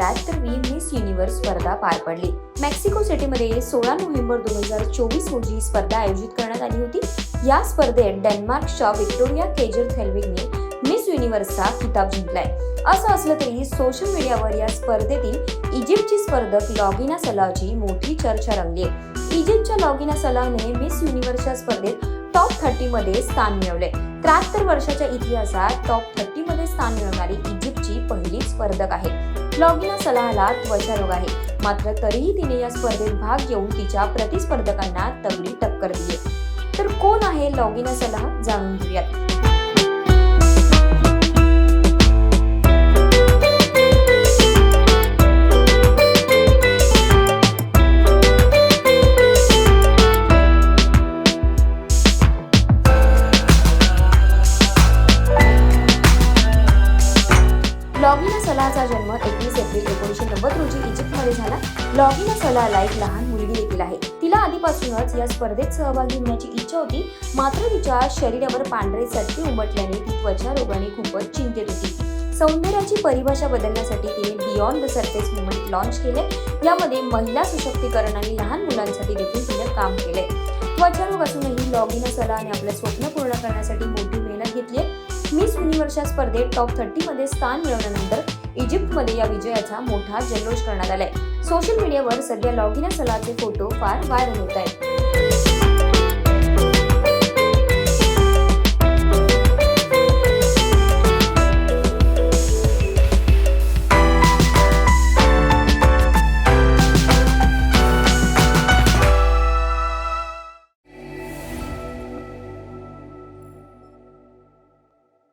त्र्याहत्तरवी miss universe स्पर्धा पार पडली. मेक्सिको सिटीमध्ये सोळा नोव्हेंबर दोन हजार चोवीस रोजी ही स्पर्धा आयोजित करण्यात आली होती. या स्पर्धेत डेन्मार्कच्या व्हिक्टोरिया केजर थेल्विगने मिस युनिव्हर्सचा किताब जिंकलाय. असं असलं तरी सोशल मीडियावर या स्पर्धेतील इजिप्तची स्पर्धक लॉगिना सलाहची मोठी चर्चा रंगली इजिप्तच्या लॉगिना सलाहने मिस युनिव्हर्सच्या स्पर्धेत टॉप थर्टी मध्ये स्थान मिळवले त्र्याहत्तर वर्षाच्या इतिहासात टॉप थर्टी मध्ये स्थान मिळवणारी इजिप्तची पहिली स्पर्धक आहे. लॉगिना सलाहला त्वचारोग आहे. मात्र तरीही तिने या स्पर्धेत भाग घेऊन तिच्या प्रतिस्पर्धकांना तगडी टक्कर दिली. तर कोण आहे लॉगिना सलाह जाणून घेऊयात. लॉगिना सलाहचा जन्म एक एप्रिल एकोणीसशे नव्वद रोजी इजिप्तमध्ये झाला. लॉगिन सलाहला एक लहान मुलगी देखील आहे. तिला आधीपासूनच या स्पर्धेत सहभागी होण्याची इच्छा होती. मात्र तिच्या शरीरावर पांढरे चट्टे उमटल्याने ती त्वचा रोगाने खूपच चिंतेत होती. सौंदर्याची परिभाषा बदलण्यासाठी तिने beyond the surface movement launch केले. यामध्ये महिला सशक्तीकरण आणि लहान मुलांसाठी देखील तिने काम केले. त्वचारोग असूनही लॉगिन सलाने आपलं स्वप्न पूर्ण करण्यासाठी मोठी मेहनत घेतली मिस युनिव्हर्सच्या स्पर्धेत टॉप थर्टीमध्ये स्थान मिळवल्यानंतर इजिप्तमध्ये या विजयाचा मोठा जल्लोष करण्यात आलाय. सोशल मीडियावर सध्या लॉगिना सलाचे फोटो फार व्हायरल होत आहेत.